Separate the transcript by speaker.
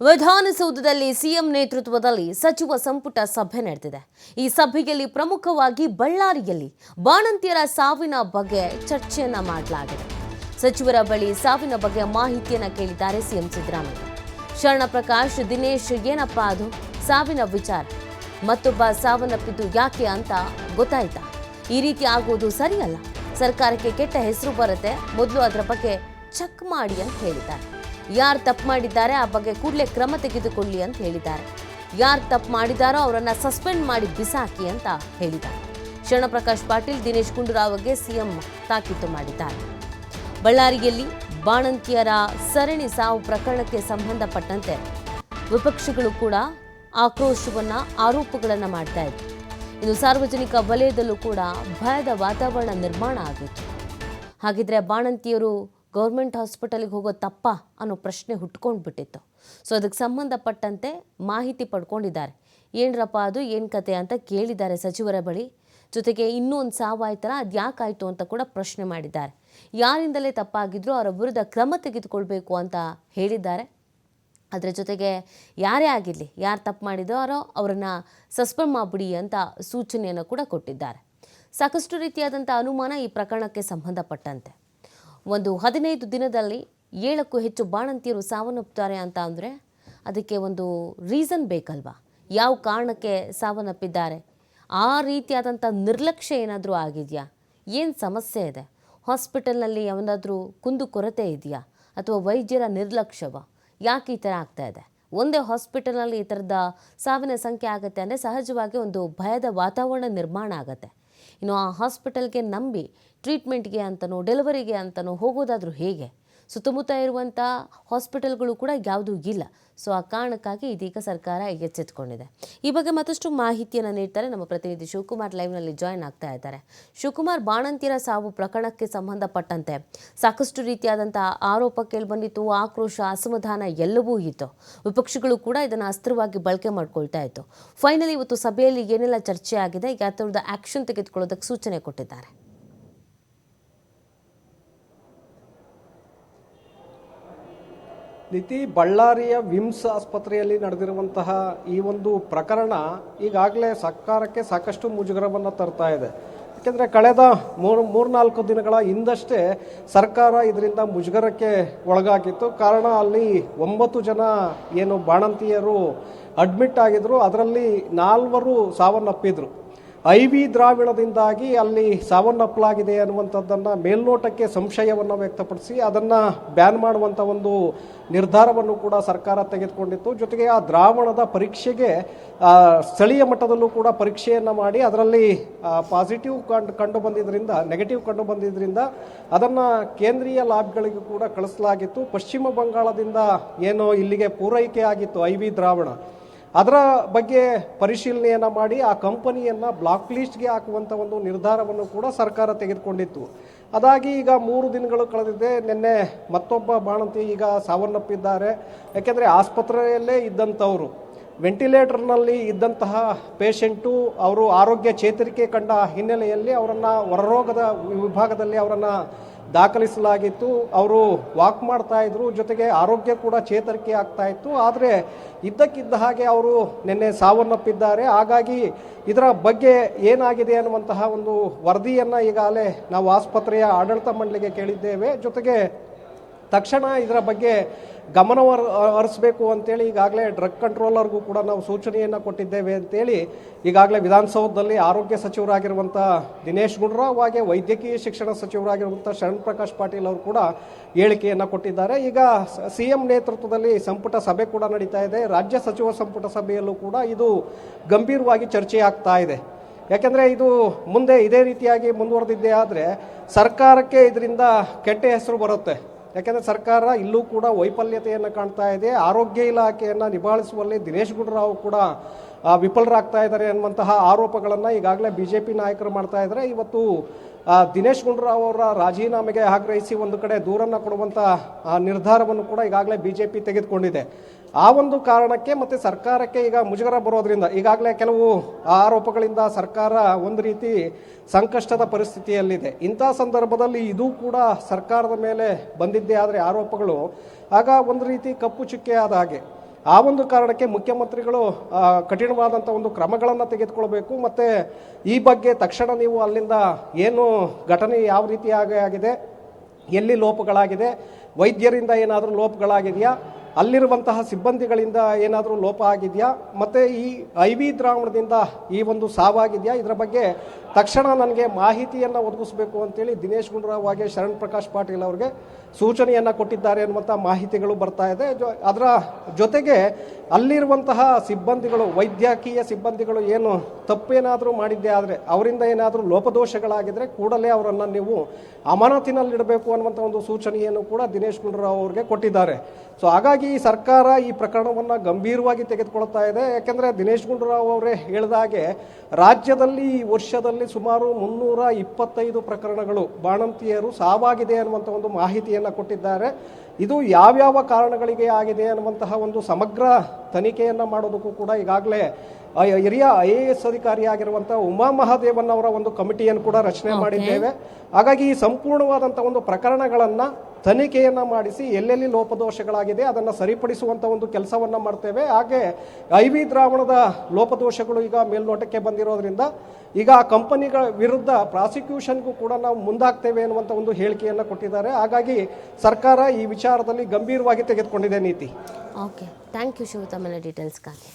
Speaker 1: ವಿಧಾನಸೌಧದಲ್ಲಿ ಸಿಎಂ ನೇತೃತ್ವದಲ್ಲಿ ಸಚಿವ ಸಂಪುಟ ಸಭೆ ನಡೆದಿದೆ. ಈ ಸಭೆಯಲ್ಲಿ ಪ್ರಮುಖವಾಗಿ ಬಳ್ಳಾರಿಯಲ್ಲಿ ಬಾಣಂತಿಯರ ಸಾವಿನ ಬಗ್ಗೆ ಚರ್ಚೆಯನ್ನ ಮಾಡಲಾಗಿದೆ. ಸಚಿವರ ಬಳಿ ಸಾವಿನ ಬಗ್ಗೆ ಮಾಹಿತಿಯನ್ನ ಕೇಳಿದ್ದಾರೆ ಸಿಎಂ ಸಿದ್ದರಾಮಯ್ಯ. ಶರಣ ಪ್ರಕಾಶ್, ದಿನೇಶ್, ಏನಪ್ಪ ಅದು? ಸಾವಿನ ವಿಚಾರ. ಮತ್ತೊಬ್ಬ ಸಾವನ್ನಪ್ಪಿದ್ದು ಯಾಕೆ ಅಂತ ಗೊತ್ತಾಯ್ತಾ? ಈ ರೀತಿ ಆಗುವುದು ಸರಿಯಲ್ಲ. ಸರ್ಕಾರಕ್ಕೆ ಕೆಟ್ಟ ಹೆಸರು ಬರುತ್ತೆ. ಮೊದಲು ಅದರ ಬಗ್ಗೆ ಚೆಕ್ ಮಾಡಿ ಅಂತ ಹೇಳಿದ್ದಾರೆ. ಯಾರು ತಪ್ಪು ಮಾಡಿದ್ದಾರೆ, ಆ ಬಗ್ಗೆ ಕೂಡಲೇ ಕ್ರಮ ತೆಗೆದುಕೊಳ್ಳಿ ಅಂತ ಹೇಳಿದ್ದಾರೆ. ಯಾರು ತಪ್ಪು ಮಾಡಿದಾರೋ ಅವರನ್ನು ಸಸ್ಪೆಂಡ್ ಮಾಡಿ ಬಿಸಾಕಿ ಅಂತ ಹೇಳಿದ್ದಾರೆ. ಶರಣಪ್ರಕಾಶ್ ಪಾಟೀಲ್, ದಿನೇಶ್ ಗುಂಡೂರಾವ್ಗೆ ಸಿಎಂ ತಾಕೀತು ಮಾಡಿದ್ದಾರೆ. ಬಳ್ಳಾರಿಯಲ್ಲಿ ಬಾಣಂತಿಯರ ಸರಣಿ ಸಾವು ಪ್ರಕರಣಕ್ಕೆ ಸಂಬಂಧಪಟ್ಟಂತೆ ವಿಪಕ್ಷಗಳು ಕೂಡ ಆಕ್ರೋಶವನ್ನ, ಆರೋಪಗಳನ್ನು ಮಾಡ್ತಾ ಇದ್ರು ಇನ್ನು ಸಾರ್ವಜನಿಕ ವಲಯದಲ್ಲೂ ಕೂಡ ಭಯದ ವಾತಾವರಣ ನಿರ್ಮಾಣ ಆಗಿತ್ತು. ಹಾಗಿದ್ರೆ ಬಾಣಂತಿಯರು ಗೌರ್ಮೆಂಟ್ ಹಾಸ್ಪಿಟಲಿಗೆ ಹೋಗೋ ತಪ್ಪ ಅನ್ನೋ ಪ್ರಶ್ನೆ ಹುಟ್ಕೊಂಡು ಬಿಟ್ಟಿತ್ತು ಸೊ ಅದಕ್ಕೆ ಸಂಬಂಧಪಟ್ಟಂತೆ ಮಾಹಿತಿ ಪಡ್ಕೊಂಡಿದ್ದಾರೆ. ಏನ್ರಪ್ಪ ಅದು? ಏನು ಕತೆ ಅಂತ ಕೇಳಿದ್ದಾರೆ ಸಚಿವರ ಬಳಿ. ಜೊತೆಗೆ ಇನ್ನೂ ಒಂದು ಸಾವಾಯ್ತಲ್ಲ ಅದು ಯಾಕಾಯಿತು ಅಂತ ಕೂಡ ಪ್ರಶ್ನೆ ಮಾಡಿದ್ದಾರೆ. ಯಾರಿಂದಲೇ ತಪ್ಪಾಗಿದ್ರು ಅವರ ವಿರುದ್ಧ ಕ್ರಮ ತೆಗೆದುಕೊಳ್ಬೇಕು ಅಂತ ಹೇಳಿದ್ದಾರೆ. ಅದರ ಜೊತೆಗೆ ಯಾರೇ ಆಗಿರಲಿ, ಯಾರು ತಪ್ಪು ಮಾಡಿದಾರೋ ಅವರನ್ನು ಸಸ್ಪೆಂಡ್ ಮಾಡಿಬಿಡಿ ಅಂತ ಸೂಚನೆಯನ್ನು ಕೂಡ ಕೊಟ್ಟಿದ್ದಾರೆ. ಸಾಕಷ್ಟು ರೀತಿಯಾದಂಥ ಅನುಮಾನ ಈ ಪ್ರಕರಣಕ್ಕೆ ಸಂಬಂಧಪಟ್ಟಂತೆ. ಒಂದು ಹದಿನೈದು ದಿನದಲ್ಲಿ ಏಳಕ್ಕೂ ಹೆಚ್ಚು ಬಾಣಂತಿಯರು ಸಾವನ್ನಪ್ಪುತ್ತಾರೆ ಅಂತ ಅಂದರೆ ಅದಕ್ಕೆ ಒಂದು ರೀಸನ್ ಬೇಕಲ್ವಾ? ಯಾವ ಕಾರಣಕ್ಕೆ ಸಾವನ್ನಪ್ಪಿದ್ದಾರೆ? ಆ ರೀತಿಯಾದಂಥ ನಿರ್ಲಕ್ಷ್ಯ ಏನಾದರೂ ಆಗಿದೆಯಾ? ಏನು ಸಮಸ್ಯೆ ಇದೆ? ಹಾಸ್ಪಿಟಲ್ನಲ್ಲಿ ಯಾವನಾದರೂ ಕುಂದು ಕೊರತೆ ಇದೆಯಾ? ಅಥವಾ ವೈದ್ಯರ ನಿರ್ಲಕ್ಷ್ಯವ? ಯಾಕೆ ಈ ಥರ ಆಗ್ತಾ ಇದೆ? ಒಂದೇ ಹಾಸ್ಪಿಟಲ್ನಲ್ಲಿ ಈ ಥರದ ಸಾವಿನ ಸಂಖ್ಯೆ ಆಗುತ್ತೆ ಅಂದರೆ ಸಹಜವಾಗಿ ಒಂದು ಭಯದ ವಾತಾವರಣ ನಿರ್ಮಾಣ ಆಗುತ್ತೆ. ಇನ್ನು ಆ ಹಾಸ್ಪಿಟಲ್ಗೆ ನಂಬಿ ಟ್ರೀಟ್ಮೆಂಟ್ಗೆ ಅಂತನೋ, ಡೆಲಿವರಿಗೆ ಅಂತನೋ ಹೋಗೋದಾದರೂ ಹೇಗೆ? ಸುತ್ತಮುತ್ತ ಇರುವಂಥ ಹಾಸ್ಪಿಟಲ್ಗಳು ಕೂಡ ಯಾವುದೂ ಇಲ್ಲ. ಸೊ ಆ ಕಾರಣಕ್ಕಾಗಿ ಇದೀಗ ಸರ್ಕಾರ ಎಚ್ಚೆತ್ಕೊಂಡಿದೆ. ಈ ಬಗ್ಗೆ ಮತ್ತಷ್ಟು ಮಾಹಿತಿಯನ್ನು ನೀಡ್ತಾರೆ ನಮ್ಮ ಪ್ರತಿನಿಧಿ ಶಿವಕುಮಾರ್ ಲೈವ್ನಲ್ಲಿ ಜಾಯ್ನ್ ಆಗ್ತಾ ಇದ್ದಾರೆ. ಶಿವಕುಮಾರ್, ಬಾಣಂತಿಯರ ಸಾವು ಪ್ರಕರಣಕ್ಕೆ ಸಂಬಂಧಪಟ್ಟಂತೆ ಸಾಕಷ್ಟು ರೀತಿಯಾದಂಥ ಆರೋಪ ಕೇಳಿಬಂದಿತ್ತು. ಆಕ್ರೋಶ, ಅಸಮಾಧಾನ ಎಲ್ಲವೂ ಇತ್ತು. ವಿಪಕ್ಷಗಳು ಕೂಡ ಇದನ್ನು ಅಸ್ತ್ರವಾಗಿ ಬಳಕೆ ಮಾಡ್ಕೊಳ್ತಾ ಇತ್ತು. ಫೈನಲಿ ಇವತ್ತು ಸಭೆಯಲ್ಲಿ ಏನೆಲ್ಲ ಚರ್ಚೆ ಆಗಿದೆ ಯಾವ ಥರದ ಆಕ್ಷನ್ ತೆಗೆದುಕೊಳ್ಳೋದಕ್ಕೆ ಸೂಚನೆ ಕೊಟ್ಟಿದ್ದಾರೆ.
Speaker 2: ನಿತಿ ಬಳ್ಳಾರಿಯ ವಿಮ್ಸ್ ಆಸ್ಪತ್ರೆಯಲ್ಲಿ ನಡೆದಿರುವಂತಹ ಈ ಒಂದು ಪ್ರಕರಣ ಈಗಾಗಲೇ ಸರ್ಕಾರಕ್ಕೆ ಸಾಕಷ್ಟು ಮುಜುಗರವನ್ನು ತರ್ತಾ ಇದೆ. ಯಾಕೆಂದರೆ ಕಳೆದ ಮೂರು, ಮೂರ್ನಾಲ್ಕು ದಿನಗಳ ಹಿಂದಷ್ಟೇ ಸರ್ಕಾರ ಇದರಿಂದ ಮುಜುಗರಕ್ಕೆ ಒಳಗಾಗಿತ್ತು. ಕಾರಣ ಅಲ್ಲಿ ಒಂಬತ್ತು ಜನ ಏನು ಬಾಣಂತಿಯರು ಅಡ್ಮಿಟ್ ಆಗಿದ್ರು. ಅದರಲ್ಲಿ ನಾಲ್ವರು ಸಾವನ್ನಪ್ಪಿದ್ರು. ಐ ವಿ ದ್ರಾವಿಡದಿಂದಾಗಿ ಅಲ್ಲಿ ಸಾವನ್ನಪ್ಪಲಾಗಿದೆ ಅನ್ನುವಂಥದ್ದನ್ನು ಮೇಲ್ನೋಟಕ್ಕೆ ಸಂಶಯವನ್ನು ವ್ಯಕ್ತಪಡಿಸಿ ಅದನ್ನು ಬ್ಯಾನ್ ಮಾಡುವಂಥ ಒಂದು ನಿರ್ಧಾರವನ್ನು ಕೂಡ ಸರ್ಕಾರ ತೆಗೆದುಕೊಂಡಿತ್ತು. ಜೊತೆಗೆ ಆ ದ್ರಾವಣದ ಪರೀಕ್ಷೆಗೆ ಸ್ಥಳೀಯ ಮಟ್ಟದಲ್ಲೂ ಕೂಡ ಪರೀಕ್ಷೆಯನ್ನು ಮಾಡಿ ಅದರಲ್ಲಿ ಪಾಸಿಟಿವ್ ಕಂಡು ಕಂಡು ಬಂದಿದ್ದರಿಂದ ನೆಗೆಟಿವ್ ಕಂಡು ಬಂದಿದ್ದರಿಂದ ಅದನ್ನು ಕೇಂದ್ರೀಯ ಲ್ಯಾಬ್ಗಳಿಗೂ ಕೂಡ ಕಳಿಸಲಾಗಿತ್ತು. ಪಶ್ಚಿಮ ಬಂಗಾಳದಿಂದ ಏನೋ ಇಲ್ಲಿಗೆ ಪೂರೈಕೆ ಆಗಿತ್ತು ಐ ವಿ ದ್ರಾವಣ. ಅದರ ಬಗ್ಗೆ ಪರಿಶೀಲನೆಯನ್ನು ಮಾಡಿ ಆ ಕಂಪನಿಯನ್ನು ಬ್ಲಾಕ್ ಲಿಸ್ಟ್ಗೆ ಹಾಕುವಂಥ ಒಂದು ನಿರ್ಧಾರವನ್ನು ಕೂಡ ಸರ್ಕಾರ ತೆಗೆದುಕೊಂಡಿತ್ತು. ಅದಾಗಿ ಈಗ ಮೂರು ದಿನಗಳು ಕಳೆದಿದೆ. ನಿನ್ನೆ ಮತ್ತೊಬ್ಬ ಬಾಣಂತಿ ಈಗ ಸಾವನ್ನಪ್ಪಿದ್ದಾರೆ. ಯಾಕೆಂದರೆ ಆಸ್ಪತ್ರೆಯಲ್ಲೇ ಇದ್ದಂಥವರು. ವೆಂಟಿಲೇಟರ್ನಲ್ಲಿ ಇದ್ದಂತಹ ಪೇಷೆಂಟು ಅವರು ಆರೋಗ್ಯ ಚೇತರಿಕೆ ಕಂಡ ಹಿನ್ನೆಲೆಯಲ್ಲಿ ಅವರನ್ನು ಹೊರರೋಗದ ವಿಭಾಗದಲ್ಲಿ ಅವರನ್ನು ದಾಖಲಿಸಲಾಗಿತ್ತು. ಅವರು ವಾಕ್ ಮಾಡ್ತಾ ಇದ್ರು. ಜೊತೆಗೆ ಆರೋಗ್ಯ ಕೂಡ ಚೇತರಿಕೆ ಆಗ್ತಾ ಇತ್ತು. ಆದರೆ ಇದ್ದಕ್ಕಿದ್ದ ಹಾಗೆ ಅವರು ನಿನ್ನೆ ಸಾವನ್ನಪ್ಪಿದ್ದಾರೆ. ಹಾಗಾಗಿ ಇದರ ಬಗ್ಗೆ ಏನಾಗಿದೆ ಅನ್ನುವಂತಹ ಒಂದು ವರದಿಯನ್ನು ಈಗಾಗಲೇ ನಾವು ಆಸ್ಪತ್ರೆಯ ಆಡಳಿತ ಮಂಡಳಿಗೆ ಕೇಳಿದ್ದೇವೆ. ಜೊತೆಗೆ ತಕ್ಷಣ ಇದರ ಬಗ್ಗೆ ಗಮನ ಹರಿಸಬೇಕು ಅಂತೇಳಿ ಈಗಾಗಲೇ ಡ್ರಗ್ ಕಂಟ್ರೋಲರ್ಗೂ ಕೂಡ ನಾವು ಸೂಚನೆಯನ್ನು ಕೊಟ್ಟಿದ್ದೇವೆ ಅಂತೇಳಿ ಈಗಾಗಲೇ ವಿಧಾನಸೌಧದಲ್ಲಿ ಆರೋಗ್ಯ ಸಚಿವರಾಗಿರುವಂಥ ದಿನೇಶ್ ಗುಂಡೂರಾವ್ ಹಾಗೆ ವೈದ್ಯಕೀಯ ಶಿಕ್ಷಣ ಸಚಿವರಾಗಿರುವಂಥ ಶರಣ್ ಪ್ರಕಾಶ್ ಪಾಟೀಲ್ ಅವರು ಕೂಡ ಹೇಳಿಕೆಯನ್ನು ಕೊಟ್ಟಿದ್ದಾರೆ. ಈಗ ಸಿ ಎಂ ನೇತೃತ್ವದಲ್ಲಿ ಸಂಪುಟ ಸಭೆ ಕೂಡ ನಡೀತಾ ಇದೆ. ರಾಜ್ಯ ಸಚಿವ ಸಂಪುಟ ಸಭೆಯಲ್ಲೂ ಕೂಡ ಇದು ಗಂಭೀರವಾಗಿ ಚರ್ಚೆ ಆಗ್ತಾ ಇದೆ. ಯಾಕೆಂದರೆ ಇದು ಮುಂದೆ ಇದೇ ರೀತಿಯಾಗಿ ಮುಂದುವರೆದಿದ್ದೇ ಆದರೆ ಸರ್ಕಾರಕ್ಕೆ ಇದರಿಂದ ಕೆಟ್ಟ ಹೆಸರು ಬರುತ್ತೆ. ಯಾಕೆಂದರೆ ಸರ್ಕಾರ ಇಲ್ಲೂ ಕೂಡ ವೈಫಲ್ಯತೆಯನ್ನು ಕಾಣ್ತಾ ಇದೆ, ಆರೋಗ್ಯ ಇಲಾಖೆಯನ್ನು ನಿಭಾಯಿಸುವಲ್ಲಿ ದಿನೇಶ್ ಗುಂಡೂರಾವ್ ಕೂಡ ವಿಫಲರಾಗ್ತಾ ಇದ್ದಾರೆ ಅನ್ನುವಂತಹ ಆರೋಪಗಳನ್ನು ಈಗಾಗಲೇ ಬಿ ಜೆ ಪಿ ನಾಯಕರು ಮಾಡ್ತಾ ಇದ್ದಾರೆ. ಇವತ್ತು ದಿನೇಶ್ ಗುಂಡೂರಾವ್ ಅವರ ರಾಜೀನಾಮೆಗೆ ಆಗ್ರಹಿಸಿ ಒಂದು ಕಡೆ ದೂರನ್ನು ಕೊಡುವಂಥ ನಿರ್ಧಾರವನ್ನು ಕೂಡ ಈಗಾಗಲೇ ಬಿ ಜೆ ಪಿ ತೆಗೆದುಕೊಂಡಿದೆ. ಆ ಒಂದು ಕಾರಣಕ್ಕೆ ಮತ್ತು ಸರ್ಕಾರಕ್ಕೆ ಈಗ ಮುಜುಗರ ಬರೋದ್ರಿಂದ ಈಗಾಗಲೇ ಕೆಲವು ಆರೋಪಗಳಿಂದ ಸರ್ಕಾರ ಒಂದು ರೀತಿ ಸಂಕಷ್ಟದ ಪರಿಸ್ಥಿತಿಯಲ್ಲಿದೆ. ಇಂಥ ಸಂದರ್ಭದಲ್ಲಿ ಇದು ಕೂಡ ಸರ್ಕಾರದ ಮೇಲೆ ಬಂದಿದ್ದೇ ಆದರೆ ಆರೋಪಗಳು ಆಗ ಒಂದು ರೀತಿ ಕಪ್ಪು ಆದ ಹಾಗೆ. ಆ ಒಂದು ಕಾರಣಕ್ಕೆ ಮುಖ್ಯಮಂತ್ರಿಗಳು ಕಠಿಣವಾದಂಥ ಒಂದು ಕ್ರಮಗಳನ್ನು ತೆಗೆದುಕೊಳ್ಬೇಕು. ಮತ್ತು ಈ ಬಗ್ಗೆ ತಕ್ಷಣ ನೀವು ಅಲ್ಲಿಂದ ಏನು ಘಟನೆ ಯಾವ ರೀತಿಯಾಗಿ ಆಗಿದೆ, ಎಲ್ಲಿ ಲೋಪಗಳಾಗಿದೆ, ವೈದ್ಯರಿಂದ ಏನಾದರೂ ಲೋಪಗಳಾಗಿದೆಯಾ ಅಲ್ಲಿರುವಂತಹ ಸಿಬ್ಬಂದಿಗಳಿಂದ ಏನಾದರೂ ಲೋಪ ಆಗಿದೆಯಾ? ಮತ್ತು ಈ ಐ ವಿ ದ್ರಾವಣದಿಂದ ಈ ಒಂದು ಸಾವಾಗಿದೆಯಾ? ಇದರ ಬಗ್ಗೆ ತಕ್ಷಣ ನನಗೆ ಮಾಹಿತಿಯನ್ನು ಒದಗಿಸಬೇಕು ಅಂತೇಳಿ ದಿನೇಶ್ ಗುಂಡೂರಾವ್ ಹಾಗೆ ಶರಣ್ ಪ್ರಕಾಶ್ ಪಾಟೀಲ್ ಅವರಿಗೆ ಸೂಚನೆಯನ್ನು ಕೊಟ್ಟಿದ್ದಾರೆ ಅನ್ನುವಂಥ ಮಾಹಿತಿಗಳು ಬರ್ತಾ ಇದೆ. ಜೊ- ಅದರ ಜೊತೆಗೆ ಅಲ್ಲಿರುವಂತಹ ಸಿಬ್ಬಂದಿಗಳು, ವೈದ್ಯಕೀಯ ಸಿಬ್ಬಂದಿಗಳು ಏನು ತಪ್ಪೇನಾದರೂ ಮಾಡಿದ್ದೆ ಆದರೆ ಅವರಿಂದ ಏನಾದರೂ ಲೋಪದೋಷಗಳಾಗಿದ್ದರೆ ಕೂಡಲೇ ಅವರನ್ನು ನೀವು ಅಮಾನತಿನಲ್ಲಿಡಬೇಕು ಅನ್ನುವಂಥ ಒಂದು ಸೂಚನೆಯನ್ನು ಕೂಡ ದಿನೇಶ್ ಗುಂಡೂರಾವ್ ಅವರಿಗೆ ಕೊಟ್ಟಿದ್ದಾರೆ. ಸೊ, ಹಾಗಾಗಿ ಈ ಸರ್ಕಾರ ಈ ಪ್ರಕರಣವನ್ನು ಗಂಭೀರವಾಗಿ ತೆಗೆದುಕೊಳ್ತಾ ಇದೆ. ಯಾಕೆಂದರೆ ದಿನೇಶ್ ಗುಂಡೂರಾವ್ ಅವರೇ ಹೇಳಿದ ಹಾಗೆ ರಾಜ್ಯದಲ್ಲಿ ಈ ವರ್ಷದಲ್ಲಿ ಸುಮಾರು ಮುನ್ನೂರ ಇಪ್ಪತ್ತೈದು ಪ್ರಕರಣಗಳು ಬಾಣಂತಿಯರು ಸಾವಾಗಿದೆ ಅನ್ನುವಂಥ ಒಂದು ಮಾಹಿತಿಯನ್ನು ಕೊಟ್ಟಿದ್ದಾರೆ. ಇದು ಯಾವ್ಯಾವ ಕಾರಣಗಳಿಗೆ ಆಗಿದೆ ಅನ್ನುವಂತಹ ಒಂದು ಸಮಗ್ರ ತನಿಖೆಯನ್ನು ಮಾಡೋದಕ್ಕೂ ಕೂಡ ಈಗಾಗಲೇ ಹಿರಿಯ ಐ ಎ ಎಸ್ ಅಧಿಕಾರಿಯಾಗಿರುವಂಥ ಉಮಾ ಮಹಾದೇವನ್ ಅವರ ಒಂದು ಕಮಿಟಿಯನ್ನು ಕೂಡ ರಚನೆ ಮಾಡಿದ್ದೇವೆ. ಹಾಗಾಗಿ ಈ ಸಂಪೂರ್ಣವಾದಂಥ ಒಂದು ಪ್ರಕರಣಗಳನ್ನು ತನಿಖೆಯನ್ನು ಮಾಡಿಸಿ ಎಲ್ಲೆಲ್ಲಿ ಲೋಪದೋಷಗಳಾಗಿದೆ ಅದನ್ನು ಸರಿಪಡಿಸುವಂಥ ಒಂದು ಕೆಲಸವನ್ನು ಮಾಡ್ತೇವೆ. ಹಾಗೆ ಐ ವಿ ದ್ರಾವಣದ ಲೋಪದೋಷಗಳು ಈಗ ಮೇಲ್ನೋಟಕ್ಕೆ ಬಂದಿರೋದ್ರಿಂದ ಈಗ ಆ ಕಂಪನಿಗಳ ವಿರುದ್ಧ ಪ್ರಾಸಿಕ್ಯೂಷನ್ಗೂ ಕೂಡ ನಾವು ಮುಂದಾಗ್ತೇವೆ ಅನ್ನುವಂಥ ಒಂದು ಹೇಳಿಕೆಯನ್ನು ಕೊಟ್ಟಿದ್ದಾರೆ. ಹಾಗಾಗಿ ಸರ್ಕಾರ ಈ ವಿಚಾರದಲ್ಲಿ ಗಂಭೀರವಾಗಿ ತೆಗೆದುಕೊಂಡಿದೆ ನೀತಿ.
Speaker 1: ಓಕೆ ಥ್ಯಾಂಕ್ ಯು ಶಿವ ತಮ್ಮ ಡೀಟೇಲ್ಸ್ಗಾಗಿ